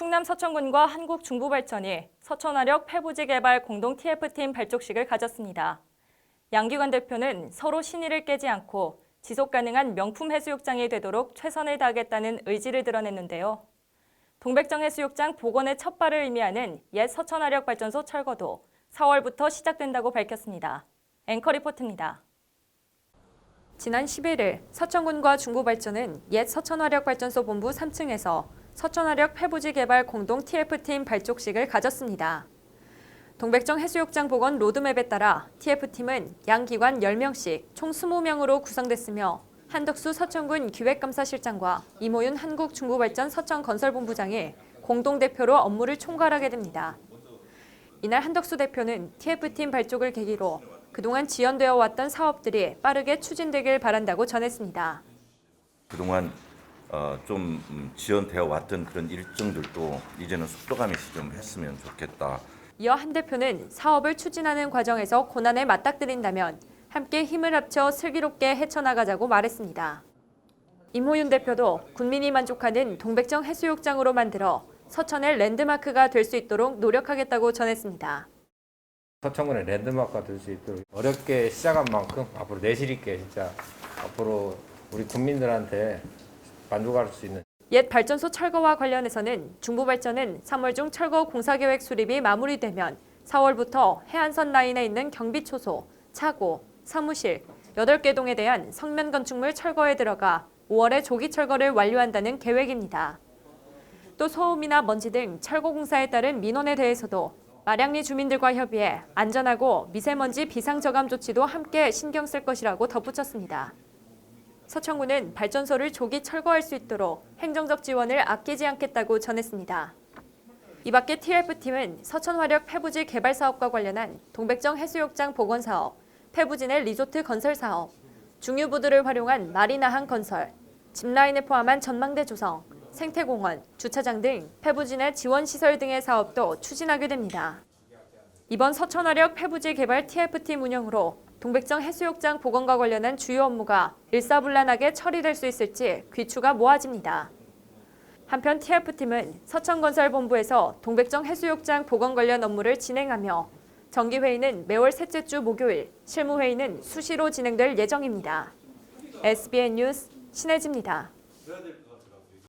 충남 서천군과 한국중부발전이 서천화력 폐부지 개발 공동 TF팀 발족식을 가졌습니다. 양기관 대표는 서로 신의를 깨지 않고 지속 가능한 명품 해수욕장이 되도록 최선을 다하겠다는 의지를 드러냈는데요. 동백정 해수욕장 복원의 첫 발을 의미하는 옛 서천화력 발전소 철거도 4월부터 시작된다고 밝혔습니다. 앵커 리포트입니다. 지난 11일 서천군과 중부발전은 옛 서천화력 발전소 본부 3층에서 서천화력 폐부지 개발 공동 TF팀 발족식을 가졌습니다. 동백정 해수욕장 복원 로드맵에 따라 TF팀은 양 기관 10명씩 총 20명으로 구성됐으며 한덕수 서천군 기획감사실장과 이모윤 한국중부발전 서천건설본부장이 공동대표로 업무를 총괄하게 됩니다. 이날 한덕수 대표는 TF팀 발족을 계기로 그동안 지연되어 왔던 사업들이 빠르게 추진되길 바란다고 전했습니다. 그동안 어, 좀 음, 지연되어 왔던 그런 일정들도 이제는 속도감이 좀 했으면 좋겠다. 이어 한 대표는 사업을 추진하는 과정에서 고난에 맞닥뜨린다면 함께 힘을 합쳐 슬기롭게 헤쳐나가자고 말했습니다. 임호윤 대표도 군민이 만족하는 동백정 해수욕장으로 만들어 서천의 랜드마크가 될 수 있도록 노력하겠다고 전했습니다. 서천군의 랜드마크가 될 수 있도록 어렵게 시작한 만큼 앞으로 내실 있게 진짜 앞으로 우리 국민들한테 만족할 수 있는 옛 발전소 철거와 관련해서는 중부발전은 3월 중 철거 공사계획 수립이 마무리되면 4월부터 해안선 라인에 있는 경비초소, 차고, 사무실 8개 동에 대한 성면 건축물 철거에 들어가 5월에 조기 철거를 완료한다는 계획입니다. 또 소음이나 먼지 등 철거 공사에 따른 민원에 대해서도 마량리 주민들과 협의해 안전하고 미세먼지 비상 저감 조치도 함께 신경 쓸 것이라고 덧붙였습니다. 서천군은 발전소를 조기 철거할 수 있도록 행정적 지원을 아끼지 않겠다고 전했습니다. 이 밖에 TF팀은 서천화력 폐부지 개발 사업과 관련한 동백정 해수욕장 복원 사업, 폐부진의 리조트 건설 사업, 중유부두를 활용한 마리나항 건설, 짚라인을 포함한 전망대 조성, 생태공원, 주차장 등 폐부진의 지원 시설 등의 사업도 추진하게 됩니다. 이번 서천화력 폐부지 개발 TF팀 운영으로 동백정 해수욕장 복원과 관련한 주요 업무가 일사불란하게 처리될 수 있을지 귀추가 모아집니다. 한편 TF팀은 서천건설본부에서 동백정 해수욕장 복원 관련 업무를 진행하며 정기회의는 매월 셋째 주 목요일, 실무회의는 수시로 진행될 예정입니다. SBN 뉴스 신혜지입니다.